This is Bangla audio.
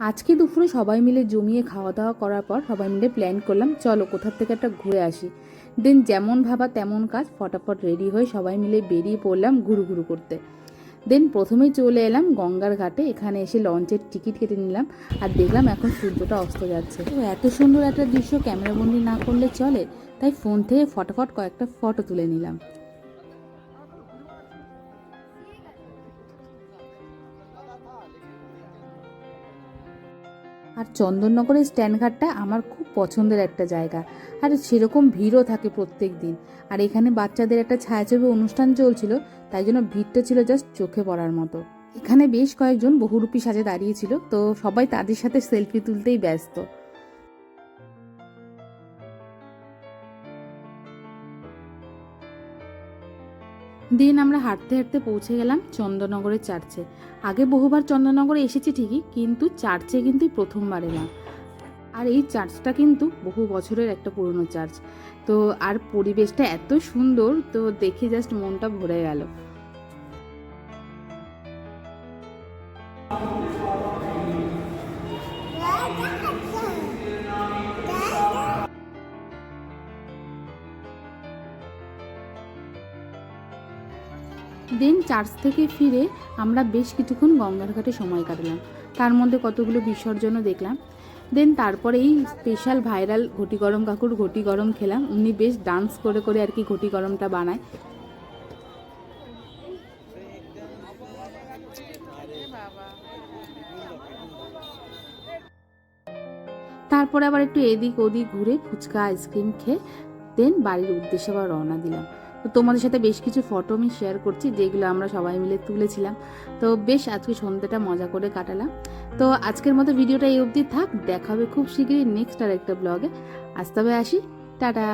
আজকে দুপুরে সবাই মিলে জমিয়ে খাওয়া দাওয়া করার পর সবাই মিলে প্ল্যান করলাম, চলো কোথার থেকে একটা ঘুরে আসি। দেন যেমন ভাবা তেমন কাজ, ফটাফট রেডি হয়ে সবাই মিলে বেরিয়ে পড়লাম ঘুরু ঘুরু করতে। দেন প্রথমেই চলে এলাম গঙ্গার ঘাটে, এখানে এসে লঞ্চের টিকিট কেটে নিলাম আর দেখলাম এখন সূর্যটা অস্ত যাচ্ছে। তো এত সুন্দর একটা দৃশ্য, ক্যামেরাবন্দি না করলে চলে, তাই ফোন থেকে ফটাফট কয়েকটা ফটো তুলে নিলাম। আর চন্দননগরের স্ট্যান্ডঘাটটা আমার খুব পছন্দের একটা জায়গা। আর সেরকম ভিড়ও থাকে প্রত্যেক দিন। আর এখানে বাচ্চাদের একটা ছায়াছবি অনুষ্ঠান চলছিল, তাই জন্য ভিড়টা ছিল জাস্ট চোখে পড়ার মতো। এখানে বেশ কয়েকজন বহুরূপী সাজে দাঁড়িয়েছিল, তো সবাই তাদের সাথে সেলফি তুলতেই ব্যস্ত। দিন আমরা হাঁটতে হাঁটতে পৌঁছে গেলাম চন্দননগরের চার্চে। আগে বহুবার চন্দননগরে এসেছি ঠিকই, কিন্তু চার্চে কিন্তু প্রথমবার এলাম। আর এই চার্চটা কিন্তু বহু বছরের একটা পুরনো চার্চ। তো আর পরিবেশটা এত সুন্দর, তো দেখে জাস্ট মনটা ভরে গেল। দেন চার্চ থেকে ফিরে আমরা বেশ কিছুক্ষণ গঙ্গার ঘাটে সময় কাটালাম। তার মধ্যে কতগুলো বিসর্জনও দেখলাম। দেন তারপরে এই স্পেশাল ভাইরাল ঘটি গরম কাকুর ঘটি গরম খেলাম। উনি বেশ ডান্স করে করে আর কি ঘটি গরমটা বানায়। তারপরে আবার একটু এদিক ওদিক ঘুরে ফুচকা আইসক্রিম খেয়ে দেন বাড়ির উদ্দেশ্যে আবার রওনা দিলাম। তো তোমাদের সাথে বেশ কিছু ফটো আমি শেয়ার করছি, যেগুলো আমরা সবাই মিলে তুলেছিলাম। তো বেশ, আজকে সন্ধ্যাটা মজা করে কাটালাম। তো আজকের মতো ভিডিওটা এই অবধি থাক, দেখা হবে খুব শীঘ্রই নেক্সট আর একটা ব্লগে আজ হবে আসি, টাটা!